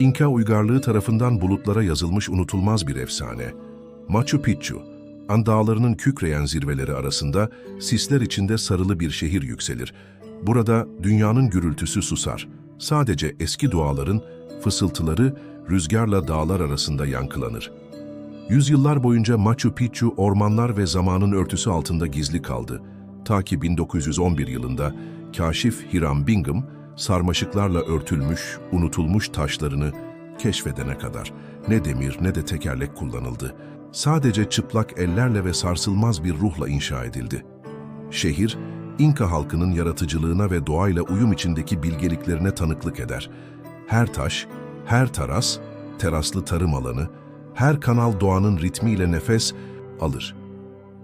İnka uygarlığı tarafından bulutlara yazılmış unutulmaz bir efsane. Machu Picchu, An dağlarının kükreyen zirveleri arasında sisler içinde sarılı bir şehir yükselir. Burada dünyanın gürültüsü susar. Sadece eski duaların fısıltıları rüzgarla dağlar arasında yankılanır. Yüzyıllar boyunca Machu Picchu ormanlar ve zamanın örtüsü altında gizli kaldı. Ta ki 1911 yılında kaşif Hiram Bingham, sarmaşıklarla örtülmüş, unutulmuş taşlarını keşfedene kadar ne demir ne de tekerlek kullanıldı. Sadece çıplak ellerle ve sarsılmaz bir ruhla inşa edildi. Şehir, İnka halkının yaratıcılığına ve doğayla uyum içindeki bilgeliklerine tanıklık eder. Her taş, her taras, teraslı tarım alanı, her kanal doğanın ritmiyle nefes alır.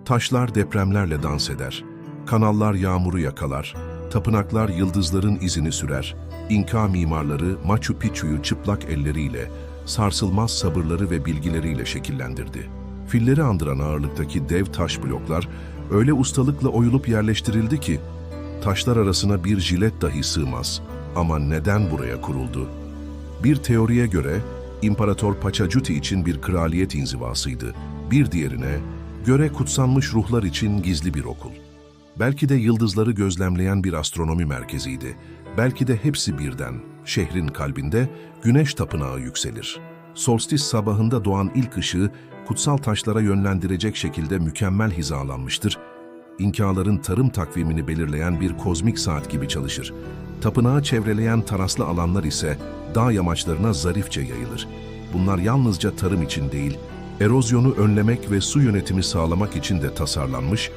Taşlar depremlerle dans eder. Kanallar yağmuru yakalar. Tapınaklar yıldızların izini sürer. İnka mimarları Machu Picchu'yu çıplak elleriyle, sarsılmaz sabırları ve bilgileriyle şekillendirdi. Filleri andıran ağırlıktaki dev taş bloklar öyle ustalıkla oyulup yerleştirildi ki, taşlar arasına bir jilet dahi sığmaz. Ama neden buraya kuruldu? Bir teoriye göre İmparator Pachacuti için bir kraliyet inzivasıydı. Bir diğerine göre kutsanmış ruhlar için gizli bir okul. Belki de yıldızları gözlemleyen bir astronomi merkeziydi. Belki de hepsi birden, şehrin kalbinde güneş tapınağı yükselir. Solstis sabahında doğan ilk ışığı kutsal taşlara yönlendirecek şekilde mükemmel hizalanmıştır. İnkaların tarım takvimini belirleyen bir kozmik saat gibi çalışır. Tapınağı çevreleyen taraslı alanlar ise dağ yamaçlarına zarifçe yayılır. Bunlar yalnızca tarım için değil, erozyonu önlemek ve su yönetimi sağlamak için de tasarlanmış,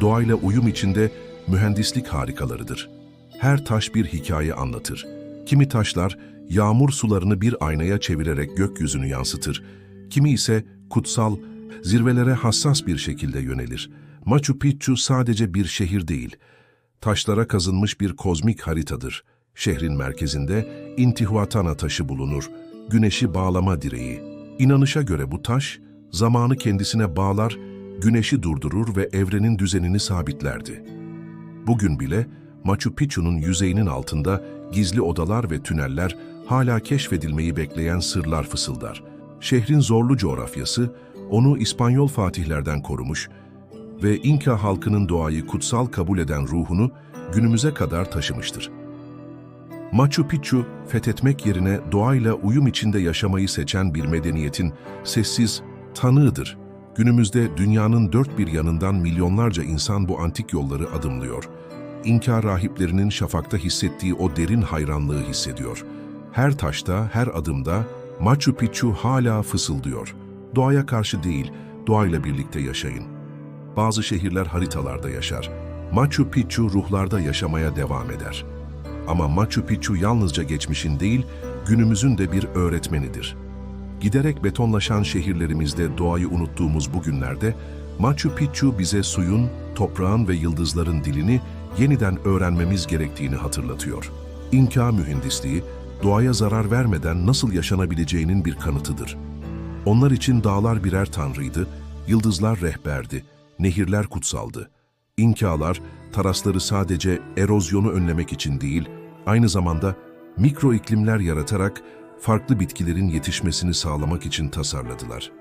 doğayla uyum içinde mühendislik harikalarıdır. Her taş bir hikaye anlatır. Kimi taşlar yağmur sularını bir aynaya çevirerek gökyüzünü yansıtır. Kimi ise kutsal, zirvelere hassas bir şekilde yönelir. Machu Picchu sadece bir şehir değil, taşlara kazınmış bir kozmik haritadır. Şehrin merkezinde Intihuatana taşı bulunur, güneşi bağlama direği. İnanışa göre bu taş, zamanı kendisine bağlar, güneşi durdurur ve evrenin düzenini sabitlerdi. Bugün bile Machu Picchu'nun yüzeyinin altında gizli odalar ve tüneller hala keşfedilmeyi bekleyen sırlar fısıldar. Şehrin zorlu coğrafyası onu İspanyol fatihlerden korumuş ve İnka halkının doğayı kutsal kabul eden ruhunu günümüze kadar taşımıştır. Machu Picchu, fethetmek yerine doğayla uyum içinde yaşamayı seçen bir medeniyetin sessiz tanığıdır. Günümüzde dünyanın dört bir yanından milyonlarca insan bu antik yolları adımlıyor. İnka rahiplerinin şafakta hissettiği o derin hayranlığı hissediyor. Her taşta, her adımda Machu Picchu hala fısıldıyor. Doğaya karşı değil, doğayla birlikte yaşayın. Bazı şehirler haritalarda yaşar. Machu Picchu ruhlarda yaşamaya devam eder. Ama Machu Picchu yalnızca geçmişin değil, günümüzün de bir öğretmenidir. Giderek betonlaşan şehirlerimizde doğayı unuttuğumuz bu günlerde, Machu Picchu bize suyun, toprağın ve yıldızların dilini yeniden öğrenmemiz gerektiğini hatırlatıyor. İnka mühendisliği, doğaya zarar vermeden nasıl yaşanabileceğinin bir kanıtıdır. Onlar için dağlar birer tanrıydı, yıldızlar rehberdi, nehirler kutsaldı. İnkalar, tarasları sadece erozyonu önlemek için değil, aynı zamanda mikro iklimler yaratarak farklı bitkilerin yetişmesini sağlamak için tasarladılar.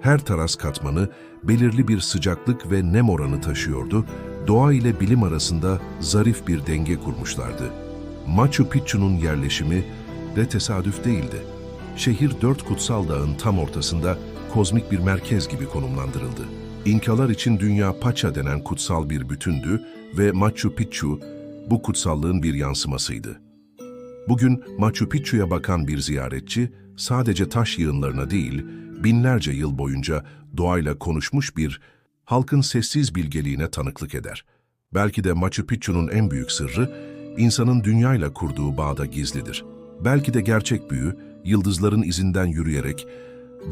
Her taras katmanı belirli bir sıcaklık ve nem oranı taşıyordu, doğa ile bilim arasında zarif bir denge kurmuşlardı. Machu Picchu'nun yerleşimi de tesadüf değildi. Şehir dört kutsal dağın tam ortasında kozmik bir merkez gibi konumlandırıldı. İnkalar için dünya Pacha denen kutsal bir bütündü ve Machu Picchu bu kutsallığın bir yansımasıydı. Bugün Machu Picchu'ya bakan bir ziyaretçi sadece taş yığınlarına değil, binlerce yıl boyunca doğayla konuşmuş bir halkın sessiz bilgeliğine tanıklık eder. Belki de Machu Picchu'nun en büyük sırrı insanın dünyayla kurduğu bağda gizlidir. Belki de gerçek büyü yıldızların izinden yürüyerek,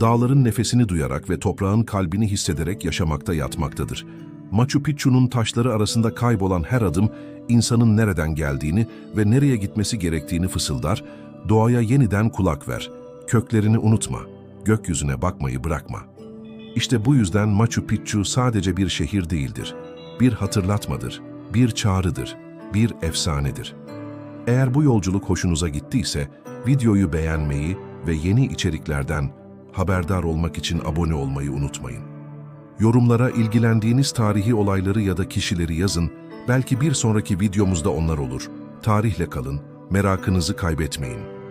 dağların nefesini duyarak ve toprağın kalbini hissederek yaşamakta yatmaktadır. Machu Picchu'nun taşları arasında kaybolan her adım insanın nereden geldiğini ve nereye gitmesi gerektiğini fısıldar, doğaya yeniden kulak ver, köklerini unutma, gökyüzüne bakmayı bırakma. İşte bu yüzden Machu Picchu sadece bir şehir değildir. Bir hatırlatmadır, bir çağrıdır, bir efsanedir. Eğer bu yolculuk hoşunuza gittiyse videoyu beğenmeyi, ve yeni içeriklerden haberdar olmak için abone olmayı unutmayın. Yorumlara ilgilendiğiniz tarihi olayları ya da kişileri yazın, belki bir sonraki videomuzda onlar olur. Tarihle kalın, merakınızı kaybetmeyin.